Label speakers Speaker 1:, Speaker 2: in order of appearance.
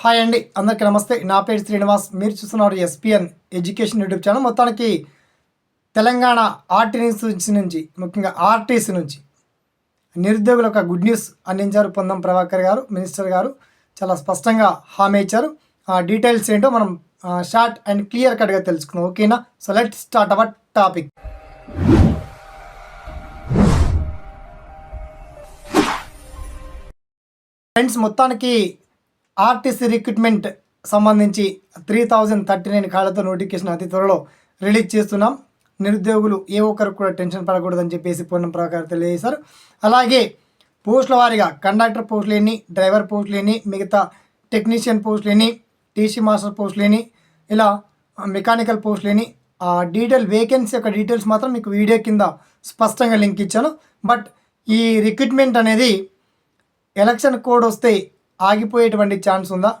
Speaker 1: Hi అండి. అందరికీ నమస్తే. నా పేరు శ్రీనివాస్. మీరు చూస్తున్నారు ఎస్పిఎన్ ఎడ్యుకేషన్ యూట్యూబ్ ఛానల్. మొత్తానికి తెలంగాణ ఆర్టీసీ నుంచి ముఖ్యంగా ఆర్టీసీ నుంచి నిరుద్యోగులు ఒక గుడ్ న్యూస్ అందించారు పొందం ప్రభాకర్ గారు మినిస్టర్ గారు. చాలా స్పష్టంగా హామీ ఇచ్చారు. ఆ డీటెయిల్స్ ఏంటో మనం షార్ట్ అండ్ క్లియర్ కట్గా తెలుసుకుందాం. ఓకేనా? So let start our topic. Friends మొత్తానికి ఆర్టీసీ రిక్రూట్మెంట్ సంబంధించి త్రీ థౌజండ్ థర్టీ నైన్ కాళ్ళతో నోటిఫికేషన్ అతి త్వరలో రిలీజ్ చేస్తున్నాం. నిరుద్యోగులు ఏ ఒక్కరు కూడా టెన్షన్ పడకూడదని చెప్పేసి పూర్ణ ప్రకారం తెలియజేశారు. అలాగే పోస్టుల వారీగా కండక్టర్ పోస్టులు ఎన్ని డ్రైవర్ పోస్టులు ఎన్ని మిగతా టెక్నీషియన్ పోస్టులు ఎన్ని టీసీ మాస్టర్ పోస్టులు ఎన్ని ఇలా మెకానికల్ పోస్టులు ఎన్ని ఆ డీటెయిల్ వేకెన్సీ యొక్క డీటెయిల్స్ మాత్రం మీకు వీడియో కింద స్పష్టంగా లింక్ ఇచ్చాను. బట్ ఈ రిక్రూట్మెంట్ అనేది ఎలక్షన్ కోడ్ వస్తే ఆగిపోయేటువంటి ఛాన్స్ ఉందా?